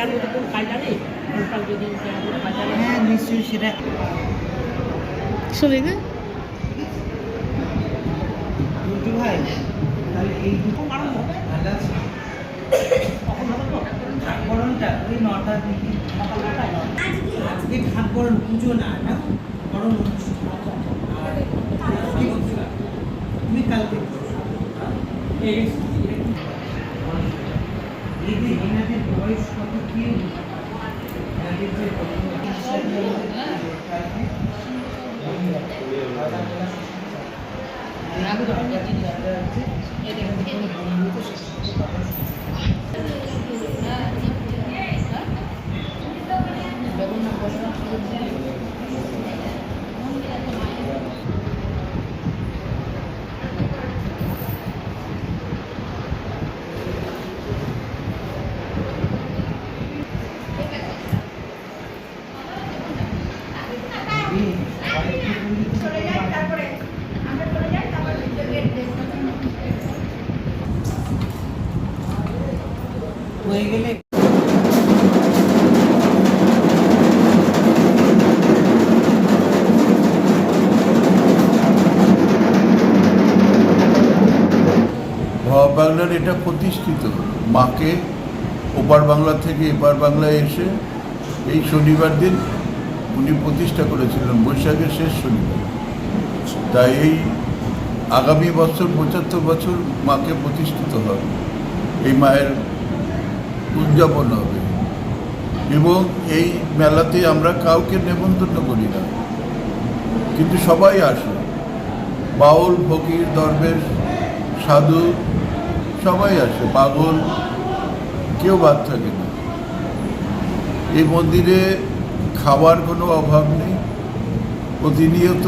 যদি কেনাকাটা বাজারে হ্যাঁ নিশ্চয়ই সেটা। শুনি না ভাই তাহলে এই দুটো ভালো আছে। ঠাকুরনটা ওই নটার দিকে আজকে ঠাকুরন পুজো না না? বরং অনুষ্ঠান। তুমি কালকে এই এই যে এনাদের বয়স কত কি এনাদের যে বাংলার এটা প্রতিষ্ঠিত। মাকে ওপার বাংলা থেকে এপার বাংলায় এসে এই শনিবার দিন উনি প্রতিষ্ঠা করেছিলেন বৈশাখের শেষ শনিবার। তাই এই আগামী বছর পঁচাত্তর বছর মাকে প্রতিষ্ঠিত হবে। এই মায়ের উদযাপন হবে। এবং এই মেলাতে আমরা কাউকে নেমন্তন্ন করি না। কিন্তু সবাই আসে। বাউল, ফকির, দরবেশ, সাধু, সবাই আসে। পাগল, কেউ বাদ থাকে না। এই মন্দিরে খাবার কোনো অভাব নেই। প্রতিনিয়ত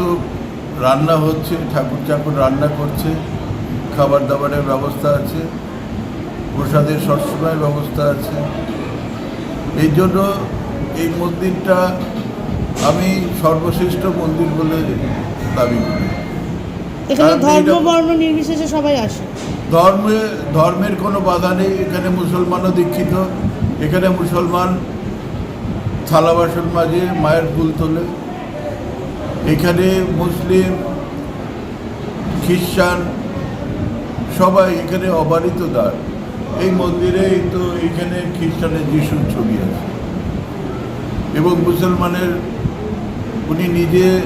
রান্না হচ্ছে ঠাকুর চাকুর রান্না করছে খাবার দাবারের ব্যবস্থা আছে প্রসাদের সবসময় ব্যবস্থা আছে। এই জন্য এই মন্দিরটা আমি সর্বশ্রেষ্ঠ মন্দির বলে দাবি করি। এখানে কারণ ধর্ম বর্ণ নির্বিশেষে সবাই আসে। ধর্মে ধর্মের কোনো বাধা নেই। এখানে মুসলমানও দীক্ষিত। এখানে মুসলমান থালা বাসন মাঝে মায়ের ফুল তোলে। এখানে মুসলিম, খ্রিস্টান সবাই এখানে অবারিত দ্বার। এই মন্দিরে তো এইখানে খ্রিস্টানের যিশুর ছবি আছে। এবং মুসলমানের উনি নিজে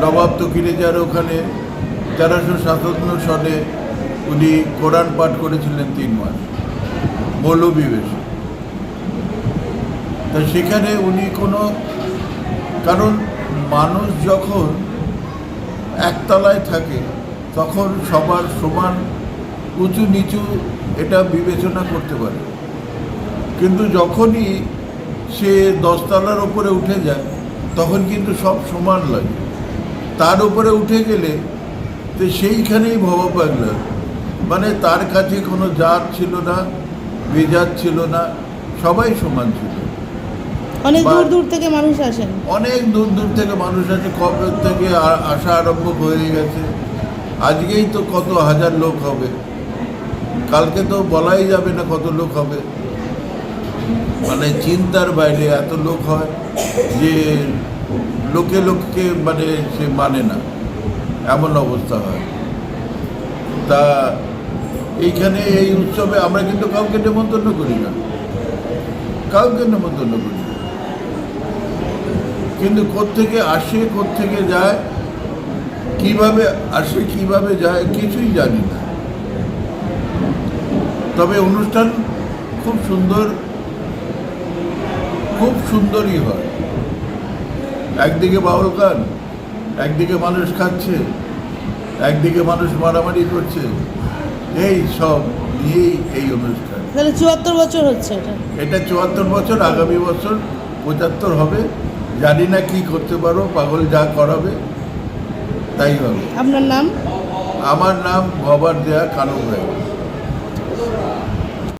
নবাব তকিরে যার ওখানে তেরোশো সাতান্ন সালে উনি কোরআন পাঠ করেছিলেন তিন মাস। মৌলবী বেশে। তা সেখানে উনি কোনো, কারণ মানুষ যখন একতলায় থাকে, তখন সবার সমান উঁচু নিচু এটা বিবেচনা করতে পারে। কিন্তু যখনই সে দশতলার ওপরে উঠে যায়, তখন কিন্তু সব সমান লাগে। তার উপরে উঠে গেলে তো সেইখানেই ভবা ভবপাগলা মানে তার কাছে কোনো জাত ছিল না, বেজাত ছিল না, সবাই সমান ছিল। অনেক দূর দূর থেকে মানুষ আসেন। অনেক দূর দূর থেকে মানুষ আছে কবে থেকে আসা আরম্ভ হয়ে গেছে। আজকেই তো কত হাজার লোক হবে। কালকে তো বলাই যাবে না কত লোক হবে। মানে চিন্তার বাইরে এত লোক হয় যে লোকে লোককে মানে সে মানে না। এমন অবস্থা হয়। তা এইখানে এই উৎসবে আমরা কিন্তু কাউকে নেমন্তন্ন করি না। কাউকে নেমন্তন্ন করি না। কিন্তু কোত্থেকে আসে কোত্থেকে যায় কীভাবে আসে কীভাবে যায় কিছুই জানি না। তবে অনুষ্ঠান খুব সুন্দর খুব সুন্দরই হয়। একদিকে বাউল গান একদিকে মানুষ খাচ্ছে একদিকে মানুষ মারামারি করছে। এই সব নিয়েই এই অনুষ্ঠান। তাহলে চুয়াত্তর বছর হচ্ছে এটা। এটা চুয়াত্তর বছর আগামী বছর পঁচাত্তর হবে। জানি না কি করতে পারো পাগল যা করাবে তাই হবে। আপনার নাম? আমার নাম ভবার দেয়া কানু ভাই।